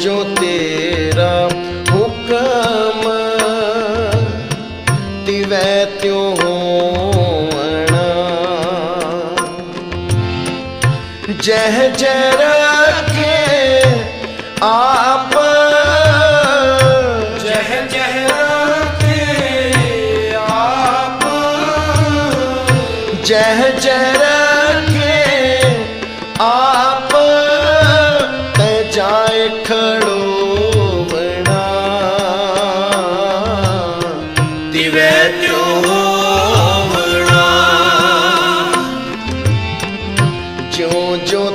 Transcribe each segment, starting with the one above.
ਜੋ ਤੇਰਾ ਹੁਕਮ ਤਿਵੈ ਤਿਉ ਹੋਣਾ ਜਹ ਜਹ ਰਖੇ ਆਪ। ਜਹ ਜਹ ਰਖੇ ਆਪ। ਜਹ ਜਹ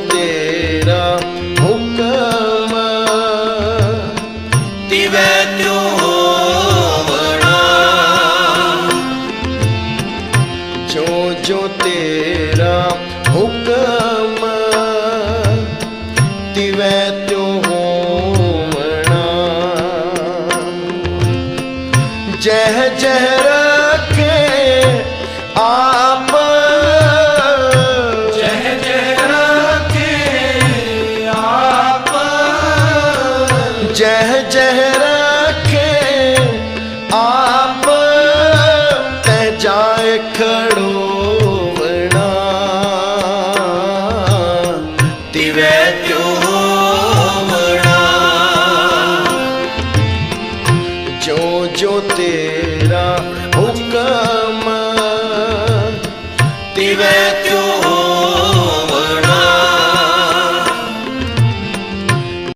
ਤੇਰਾ ਹੁਕਮ ਦਿਵੈ ਤਿਉ ਹੋਵਣਾ ਜੋ ਜੋ ਤੇਰਾ ਹੁਕਮ ਤਿਵੈ ਜਹ ਜਹ ਰਖੇ ਆਪ। ਜਹ ਜਹ ਰੱਖੇ ਆਪ। ਜਹ ਜਹ ਰਖੇ ਆਪ। ਤੈ ਜਾਏ ਖੜੋਵਣਾ ਦਿਵੈ ਤਿਉ ਜੋ ਤੇਰਾ ਹੁਕਮ ਤਿਵੇਂ